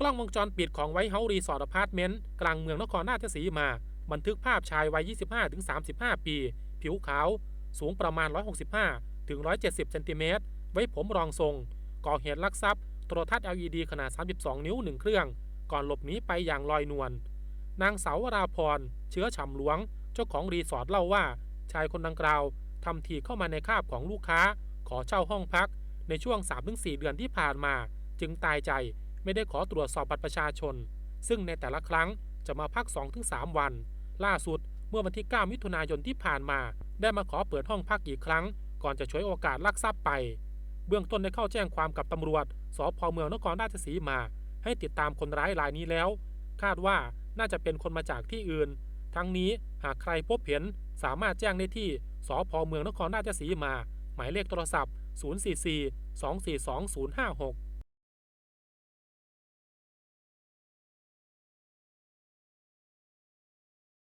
กล้องวงจรปิดของไวท์เฮาส์รีสอร์ทอพาร์ตเมนต์กลางเมืองนครราชสีมา บันทึกภาพชายวัย 25-35 ปี ผิวขาว สูงประมาณ 165 ถึง 170 เซนติเมตร ไว้ผมรองทรง ก่อเหตุลักทรัพย์ โทรทัศน์ LED ขนาด 32 นิ้ว 1 เครื่อง ก่อนหลบหนีไปอย่างลอยนวล นางสาววราพร เชื้อฉ่ำหลวง เจ้าของรีสอร์ทเล่าว่า ชายคนดังกล่าวทำทีเข้ามาในคาบของลูกค้า ขอเช่าห้องพัก ในช่วง 3-4 เดือนที่ผ่านมา จึงตายใจ ไม่ได้ขอตรวจสอบบัตรประชาชน ซึ่งในแต่ละครั้งจะมาพัก 2-3 วัน ล่าสุดเมื่อวันที่ 9 มิถุนายนที่ผ่านมา ได้มาขอเปิดห้องพักอีกครั้ง ก่อนจะฉวยโอกาสลักทรัพย์ไป เบื้องต้นได้เข้าแจ้งความกับตำรวจ สพเมืองนครราชสีมา ให้ติดตามคนร้ายรายนี้แล้ว คาดว่าน่าจะเป็นคนมาจากที่อื่น ทั้งนี้หากใครพบเห็นสามารถแจ้งได้ที่สพเมืองนครราชสีมา หมายเลขโทรศัพท์ 044 242 056